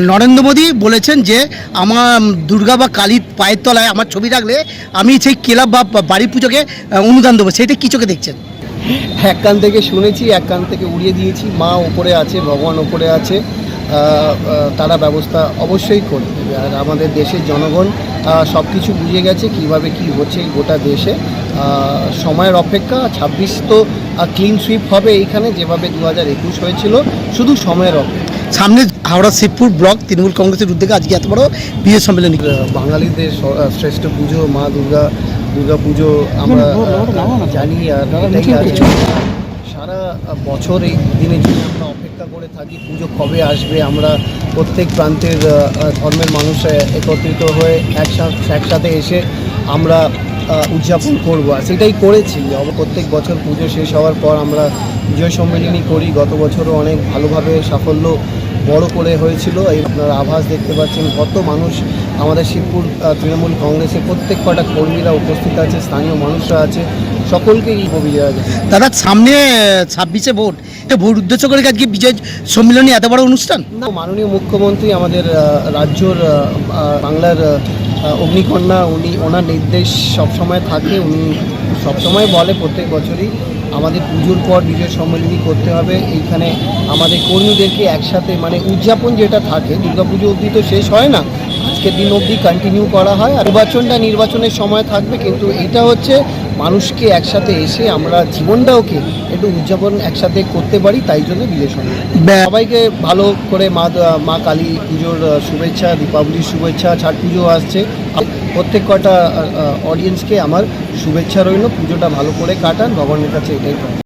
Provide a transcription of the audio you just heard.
নরেন্দ্র মোদী বলেছেন যে, আমার দুর্গা বা কালীর পায়ের তলায় আমার ছবি রাখলে আমি সেই ক্লাব বা বা বাড়ির পুজোকে অনুদান দেবো। সেটা কি চোখে দেখছেন? এক কান থেকে শুনেছি, এক কান থেকে উড়িয়ে দিয়েছি। মা ওপরে আছে, ভগবান ওপরে আছে তারা ব্যবস্থা অবশ্যই করবে। আর আমাদের দেশের জনগণ সব কিছু বুঝে গেছে কীভাবে কি হচ্ছে গোটা দেশে। সময়ের অপেক্ষা, ছাব্বিশ তো ক্লিন সুইপ হবে এইখানে, যেভাবে দু হাজার একুশ হয়েছিল, শুধু সময়ের অপেক্ষা। সামনে হাওড়া শিবপুর ব্লক তৃণমূল কংগ্রেসের উদ্যোগে আজকে এত বড় বিয়ে সম্মেলন। বাঙালিদের শ্রেষ্ঠ পুজো মা দুর্গা দুর্গা পুজো আমরা জানি আর সারা বছর এই দিনের জন্য আমরা অপেক্ষা করে থাকি পুজো কবে আসবে আমরা প্রত্যেক প্রান্তের ধর্মের মানুষ একত্রিত হয়ে একসাথে একসাথে এসে আমরা উদযাপন করব। আর সেটাই করেছি। প্রত্যেক বছর পুজো শেষ হওয়ার পর আমরা বিজয় সম্মেলনী করি। গত বছরও অনেক ভালোভাবে সাফল্য বড় করে হয়েছিল এই আপনারা আভাস দেখতে পাচ্ছেন কত মানুষ আমাদের শিবপুর তৃণমূল কংগ্রেসের প্রত্যেক কটা কর্মীরা উপস্থিত আছে স্থানীয় মানুষরা আছে সকলকেই বিজয়। দাদা সামনে ছাব্বিশে ভোট এটা ভোট উদ্দেশ্য করে আজকে বিজয় সম্মেলনী এত বড় অনুষ্ঠান না মাননীয় মুখ্যমন্ত্রী আমাদের রাজ্যর বাংলার অগ্নিকন্যা উনি ওনার নির্দেশ সবসময় থাকে উনি সবসময় বলে প্রত্যেক বছরই আমাদের পুজোর পর বিজয় সম্মেলনী করতে হবে। এইখানে আমাদের কর্মীদেরকে একসাথে মানে উদযাপন যেটা থাকে দুর্গাপুজো অবধি তো শেষ হয় না আজকের দিন অবধি কন্টিনিউ করা হয়। আর নির্বাচনটা নির্বাচনের সময় থাকবে কিন্তু এটা হচ্ছে মানুষকে একসাথে এসে আমরা জীবনটাওকে একটু উদযাপন একসাথে করতে পারি তাই জন্য বিজয় সম্মেলনী। সবাইকে ভালো করে মা মা কালী পুজোর শুভেচ্ছা দীপাবলির শুভেচ্ছা ছট পুজো আসছে। প্রত্যেক কটা অডিয়েন্সকে আমার শুভেচ্ছা রইল পুজোটা ভালো করে কাটান ভগবানের কাছে এটাই।